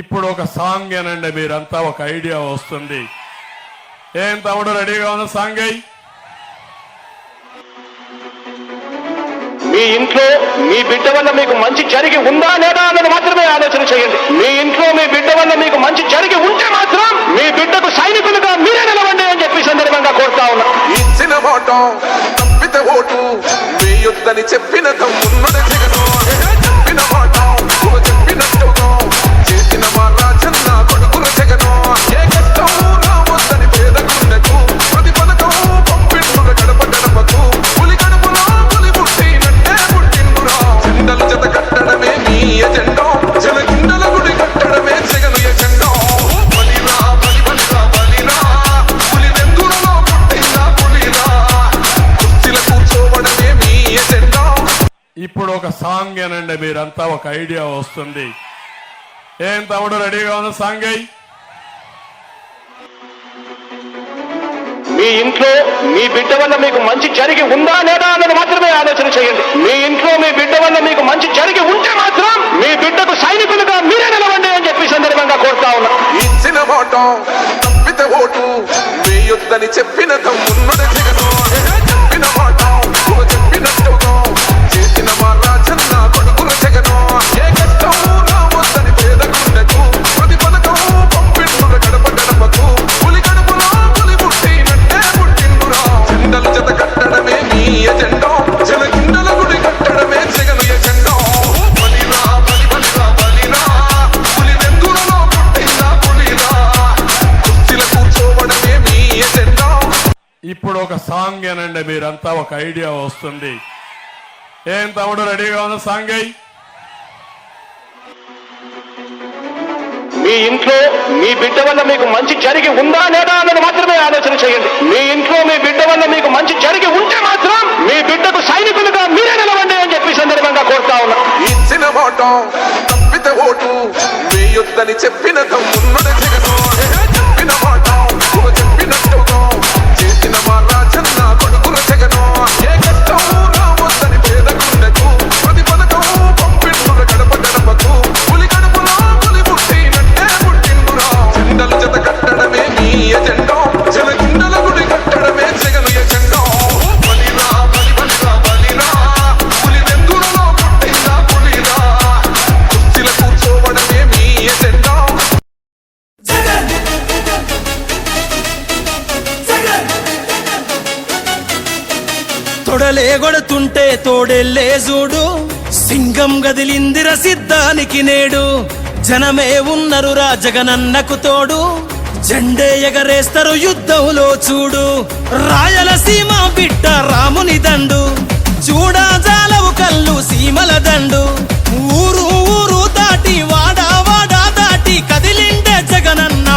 ఇప్పుడు ఒక సాంగ్ ఏనండి మీరంతా ఒక ఐడియా వస్తుంది. ఏం తమ్ముడు రెడీగా ఉన్న సాంగ్ అయ్యి మీ ఇంట్లో మీ బిడ్డ వల్ల మీకు మంచి జరిగి ఉందా లేదా అన్నది మాత్రమే ఆలోచన చేయండి. మీ ఇంట్లో మీ బిడ్డ వల్ల మీకు మంచి జరిగి ఉంటే మాత్రం మీ బిడ్డకు సైనికులుగా మీరే నిలవండి అని చెప్పి సందర్భంగా కోరుతా ఉన్నా. ఇచ్చిన మాట తప్పితే ఓటు వేయొద్దని చెప్పిన తమ్మున్నది జగను సాంగ్ ఏనండి మీరంతా ఒక ఐడియా వస్తుంది. ఏం తమ్ముడు రెడీగా ఉన్న సాంగ్ అయ్యి మీ ఇంట్లో మీ బిడ్డ వల్ల మీకు మంచి జరిగి ఉందా లేదా అన్నది మాత్రమే ఆలోచన చేయండి. మీ ఇంట్లో మీ బిడ్డ వల్ల మీకు మంచి జరిగి ఉంటే మాత్రం మీ బిడ్డకు సైనికులుగా మీరే నిలవండి అని చెప్పి సందర్భంగా కోరుతా ఉన్నా. ఇచ్చిన మాట తప్పితే ఓటు వేయొద్దని చెప్పిన తమ్మున్నది జగను సాంగ్ ఏనండి మీరంతా ఒక ఐడియా వస్తుంది. ఏం తమ్ముడు రెడీగా ఉన్న సాంగ్ అయ్యి మీ ఇంట్లో మీ బిడ్డ వల్ల మీకు మంచి జరిగి ఉందా లేదా అన్నది మాత్రమే ఆలోచన చేయండి. మీ ఇంట్లో మీ బిడ్డ వల్ల మీకు మంచి జరిగి ఉంటే మాత్రం మీ బిడ్డకు సైనికులుగా మీరే నిలవండి అని చెప్పి సందర్భంగా కోరుతా ఉన్నా. ఇచ్చిన తప్పితే ఓటు వేయొద్దని చెప్పిన తమ్మున్నది జగను చెప్పిన మాట తొడలే తోడెల్లే చూడు. సింగం గదిలిందిర సిద్ధానికి నేడు. జనమే ఉన్నరురా జగనన్నకు తోడు. జెండే ఎగరేస్తారు యుద్ధంలో చూడు. రాయలసీమ బిడ్డ రాముని దండు. చూడా జాలవు కళ్ళు సీమల దండు. ఊరు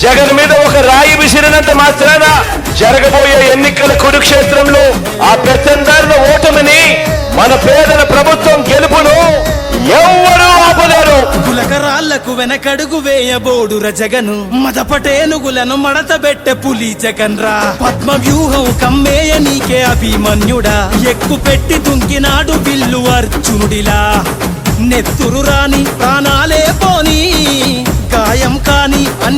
జగన్ మీద ఒక రాయి విసిరినంత మాత్రాన జరగబోయే ఎన్నికల కురుక్షేత్రంలో ఆ పెత్తందారుల ఓటమిని మన పేదల ప్రభుత్వం గెలుపును ఎవ్వరూ ఆపలేరు? గులకరాళ్ళకు వెనకడుగు వేయబోడుర జగను. మదపటేనుగులను మడత పెట్టె పులి జగన్ రా పద్మ వ్యూహం కమ్మేయ నీకే అభిమన్యుడా. ఎక్కు పెట్టి దుంకినాడు బిల్లు అర్జునుడిలా. నెత్తురు రాని ప్రాణాలే పోని. గాయం కాని అన్ని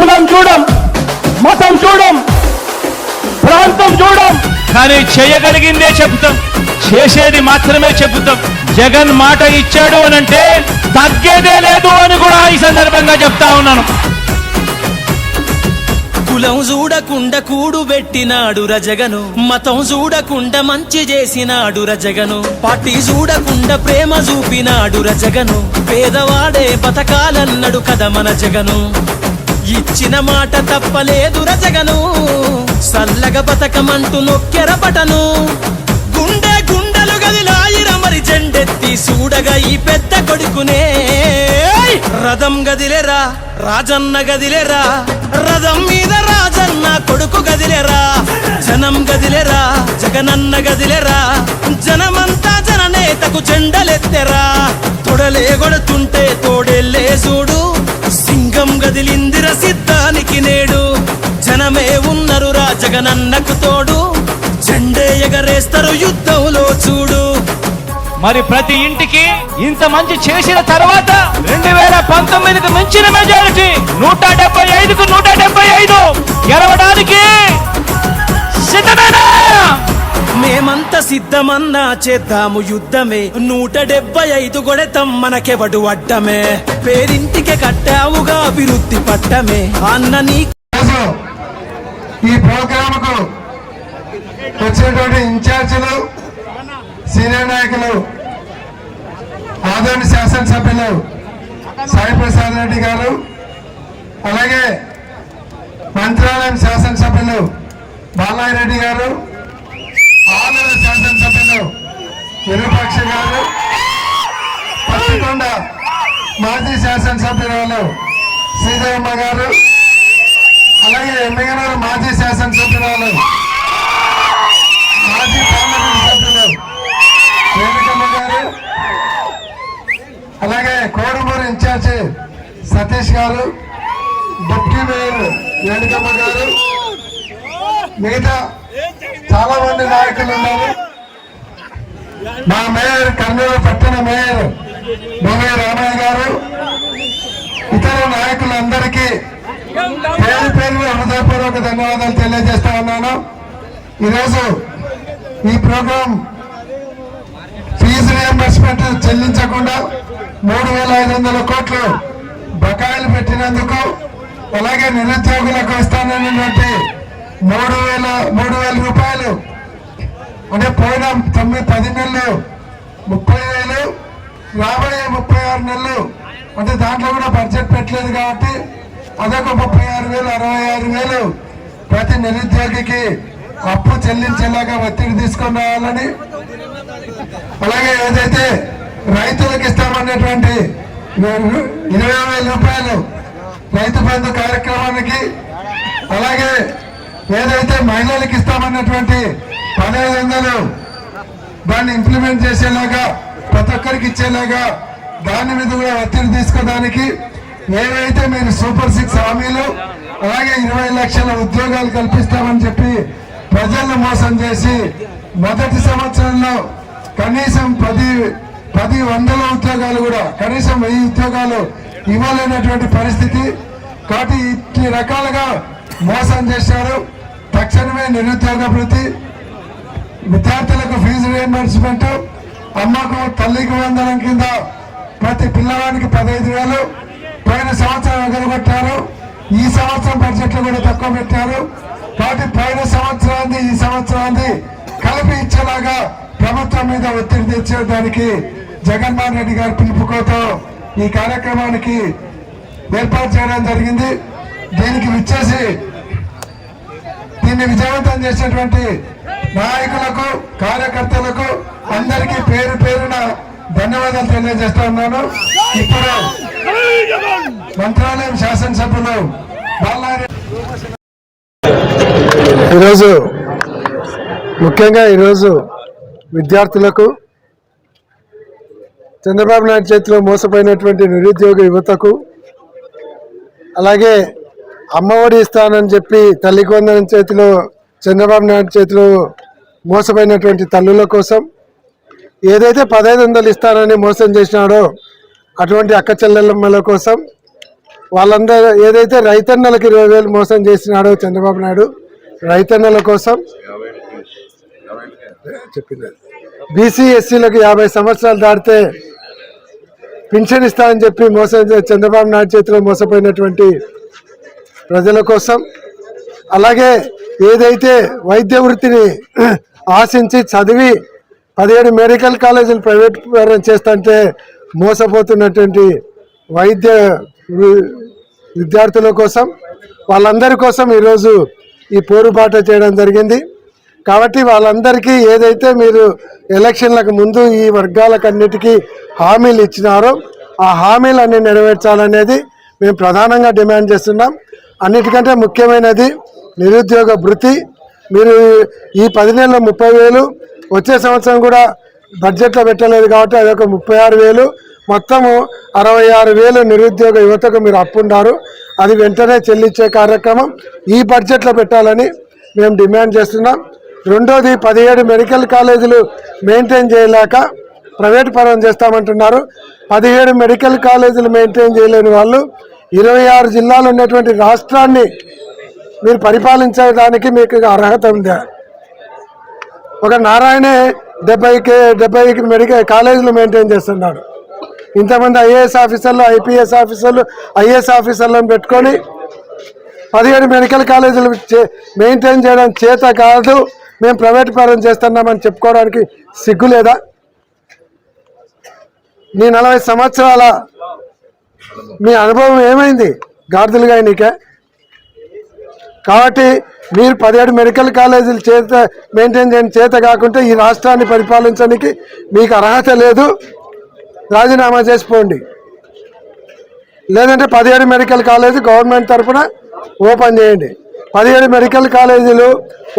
కులం చూడం మతం చూడం ప్రాంతం చూడం. కానీ చేయగలిగిందే చెప్తాం చేసేది మాత్రమే చెబుతాం. జగన్ మాట ఇచ్చాడు అని అంటే తగ్గేదే లేదు అని కూడా ఈ సందర్భంగా చెప్తా ఉన్నాను. కులం చూడకుండా కూడు పెట్టినాడు రజగను. మతం చూడకుండా మంచి చేసినాడు రజగను. పార్టీ చూడకుండా ప్రేమ చూపినాడు రజగను. పేదవాడే బతకాలన్నాడు కదా మన జగను. ఇచ్చిన మాట తప్పలేదు రజగను. సల్లగ బతకమంటూ నొక్కెర బటను గుండె గుండెలు గదిలాయిర మరి జెండెత్తి చూడగా ఈ పెద్ద కొడుకునే. రథం గదిలేరా రాజన్న గదిలేరా? రథం మీద రాజన్న కొడుకు గదిలేరా? జనం గదిలేరా జగనన్న గదిలేరా? జనమంతా జననేతకు చెండలెత్తెరా తొడలే కొడుతుంటే కదిలిందిర సిద్ధానికి నేడు. జనమే ఉన్నరు రా జగనన్నకు తోడు. జెండే ఎగరేస్తారు యుద్ధంలో చూడు. మరి ప్రతి ఇంటికి ఇంత మంచి చేసిన తర్వాత రెండు వేల పంతొమ్మిదికి మించిన మెజారిటీ నూట డెబ్బై ఐదుకు నూట డెబ్బై ఐదు గెలవడానికి సిద్ధమేనా? మనమంతా సిద్ధమన్నా చేద్దాము యుద్ధమే. నూట డెబ్బై ఐదు కొడతాం మనకెవడు అడ్డమే. పేరింటికి కట్టావుగా అభివృద్ధి పట్టమే. అన్న నీ ఈ ప్రోగ్రామ్కు వచ్చినటువంటి ఇన్ఛార్జీలు సీనియర్ నాయకులు ఆదరణ శాసనసభ్యులు సాయి ప్రసాద్ రెడ్డి గారు అలాగే మంత్రాలయం శాసనసభ్యులు బాలాయి రెడ్డి గారు ఆంధ్ర శాసనసభ్యులు విరూపాక్ష గారు పత్తికొండ మాజీ శాసనసభ్యురాలు శ్రీదేవమ్మ గారు అలాగే ఎమ్మెగనూరు మాజీ శాసనసభ్యురాలు మాజీ పార్లమెంట్ సభ్యులు రేణుకమ్మ గారు అలాగే కోడుమూరు ఇన్ఛార్జి సతీష్ గారు డిప్యూటీ మేయర్ రేణుకమ్మ గారు మిగతా చాలా మంది నాయకులు ఉన్నారు. మా మేయర్ కర్నూలు పట్టణ మేయర్ భూమి రామయ్య గారు ఇతర నాయకులందరికీ పేరు పేరు హృదయపూర్వక ధన్యవాదాలు తెలియజేస్తా ఉన్నాను. ఈరోజు ఈ ప్రోగ్రాం ఫీజు రియంబర్స్మెంట్ చెల్లించకుండా మూడు వేల ఐదు వందల కోట్లు బకాయిలు పెట్టినందుకు అలాగే నిరుద్యోగులకు ఇస్తానన్నటువంటి మూడు వేల మూడు వేల రూపాయలు. అంటే పోయిన తొమ్మిది పది నెలలు ముప్పై వేలు రాబోయే ముప్పై ఆరు నెలలు. అంటే దాంట్లో కూడా బడ్జెట్ పెట్టలేదు కాబట్టి అదొక ముప్పై ఆరు వేలు అరవై ఆరు వేలు ప్రతి నిరుద్యోగికి అప్పు చెల్లించేలాగా ఒత్తిడి తీసుకొని రావాలని. అలాగే ఏదైతే రైతులకు ఇస్తామనేటువంటి ఇరవై వేల రూపాయలు రైతు బంధు కార్యక్రమానికి అలాగే ఏదైతే మహిళలకు ఇస్తామన్నటువంటి పదహైదు వందలు దాన్ని ఇంప్లిమెంట్ చేసేలాగా ప్రతి ఒక్కరికి ఇచ్చేలాగా దాని మీద కూడా ఒత్తిడి తీసుకోవడానికి ఏవైతే మీరు సూపర్ సిక్స్ హామీలు అలాగే ఇరవై లక్షల ఉద్యోగాలు కల్పిస్తామని చెప్పి ప్రజలను మోసం చేసి మొదటి సంవత్సరంలో కనీసం పది పది వందల ఉద్యోగాలు కూడా కనీసం వెయ్యి ఉద్యోగాలు ఇవ్వలేనటువంటి పరిస్థితి. కాబట్టి ఇట్టి రకాలుగా మోసం చేశారు. తక్షణమే నిరుద్యోగ వృత్తి విద్యార్థులకు ఫీజు రియంబర్స్మెంట్ అమ్మకు తల్లికి వందనం కింద ప్రతి పిల్లవాడికి పదహైదు వేలు పోయిన సంవత్సరం ఎగరగొట్టారు ఈ సంవత్సరం బడ్జెట్లో కూడా తక్కువ పెట్టారు. కాబట్టి పోయిన సంవత్సరాన్ని ఈ సంవత్సరాన్ని కలిపి ఇచ్చేలాగా ప్రభుత్వం మీద ఒత్తిడి తెచ్చేదానికి జగన్మోహన్ రెడ్డి గారి పిలుపుకోతో ఈ కార్యక్రమానికి ఏర్పాటు చేయడం జరిగింది. దీనికి విచ్చేసి దీన్ని విజయవంతం చేసినటువంటి నాయకులకు కార్యకర్తలకు అందరికీ పేరు పేరున ధన్యవాదాలు తెలియజేస్తా ఉన్నాను. ఇప్పుడు మంత్రాలయం శాసనసభ్యులు ఈరోజు ముఖ్యంగా ఈరోజు విద్యార్థులకు చంద్రబాబు నాయుడు చేతిలో మోసపోయినటువంటి నిరుద్యోగ యువతకు అలాగే అమ్మఒడి ఇస్తానని చెప్పి తల్లి వందనం చేతిలో చంద్రబాబు నాయుడు చేతిలో మోసమైనటువంటి తల్లుల కోసం ఏదైతే పదహైదు వందలు ఇస్తానని మోసం చేసినాడో అటువంటి అక్క చెల్లెమ్మల కోసం వాళ్ళందరూ ఏదైతే రైతన్నలకు ఇరవై వేలు మోసం చేసినాడో చంద్రబాబు నాయుడు రైతన్నల కోసం చెప్పింది. బీసీ ఎస్సీలకు యాభై సంవత్సరాలు దాటితే పింఛన్ ఇస్తానని చెప్పి మోసం చంద్రబాబు నాయుడు చేతిలో మోసపోయినటువంటి ప్రజల కోసం. అలాగే ఏదైతే వైద్య వృత్తిని ఆశించి చదివి పదిహేడు మెడికల్ కాలేజీలు ప్రైవేట్ పరం చేస్తుంటే మోసపోతున్నటువంటి వైద్య విద్యార్థుల కోసం వాళ్ళందరి కోసం ఈరోజు ఈ పోరుబాట చేయడం జరిగింది. కాబట్టి వాళ్ళందరికీ ఏదైతే మీరు ఎలక్షన్లకు ముందు ఈ వర్గాలకన్నిటికీ హామీలు ఇచ్చినారో ఆ హామీలన్నీ నెరవేర్చాలనేది మేము ప్రధానంగా డిమాండ్ చేస్తున్నాం. అన్నిటికంటే ముఖ్యమైనది నిరుద్యోగ భృతి మీరు ఈ పది నెలల ముప్పై వేలు వచ్చే సంవత్సరం కూడా బడ్జెట్లో పెట్టలేదు కాబట్టి అది ఒక ముప్పై ఆరు వేలు. మొత్తము అరవై ఆరు వేలు నిరుద్యోగ యువతకు మీరు అప్పున్నారు అది వెంటనే చెల్లించే కార్యక్రమం ఈ బడ్జెట్లో పెట్టాలని మేము డిమాండ్ చేస్తున్నాం. రెండోది పదిహేడు మెడికల్ కాలేజీలు మెయింటైన్ చేయలేక ప్రైవేట్ పరం చేస్తామంటున్నారు. పదిహేడు మెడికల్ కాలేజీలు మెయింటైన్ చేయలేని వాళ్ళు ఇరవై ఆరు జిల్లాలు ఉన్నటువంటి రాష్ట్రాన్ని మీరు పరిపాలించడానికి మీకు అర్హత ఉందా? ఒక నారాయణే డెబ్బైకి డెబ్బైకి మెడికల్ కాలేజీలు మెయింటైన్ చేస్తున్నాడు. ఇంతమంది ఐఏఎస్ ఆఫీసర్లు ఐపీఎస్ ఆఫీసర్లు ఐఏఎస్ ఆఫీసర్లను పెట్టుకొని పదిహేడు మెడికల్ కాలేజీలు చే- మెయింటైన్ చేయడం చేత కాదు మేము ప్రైవేట్ పరం చేస్తున్నామని చెప్పుకోవడానికి సిగ్గు లేదా? నీ నలభై సంవత్సరాల మీ అనుభవం ఏమైంది? గాడిదలుగా నీకే? కాబట్టి మీరు పదిహేడు మెడికల్ కాలేజీలు చేత మెయింటైన్ చేయని చేత కాకుంటే ఈ రాష్ట్రాన్ని పరిపాలించడానికి మీకు అర్హత లేదు. రాజీనామా చేసిపోండి. లేదంటే పదిహేడు మెడికల్ కాలేజీ గవర్నమెంట్ తరఫున ఓపెన్ చేయండి. పదిహేడు మెడికల్ కాలేజీలు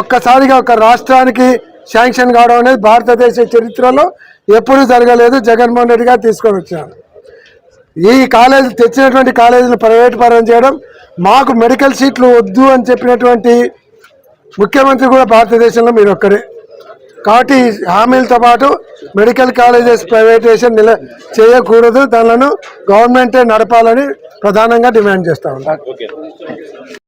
ఒక్కసారిగా ఒక రాష్ట్రానికి శాంక్షన్ కావడం అనేది భారతదేశ చరిత్రలో ఎప్పుడూ జరగలేదు. జగన్మోహన్ రెడ్డి గారు తీసుకొని వచ్చారు. ఈ కాలేజీ తెచ్చినటువంటి కాలేజీలు ప్రైవేట్ పరం చేయడం మాకు మెడికల్ సీట్లు వద్దు అని చెప్పినటువంటి ముఖ్యమంత్రి కూడా భారతదేశంలో మీరు ఒక్కరే. కాబట్టి హామీలతో పాటు మెడికల్ కాలేజెస్ ప్రైవేటైజేషన్ నిల చేయకూడదు. దానిలను గవర్నమెంటే నడపాలని ప్రధానంగా డిమాండ్ చేస్తా ఉన్నాం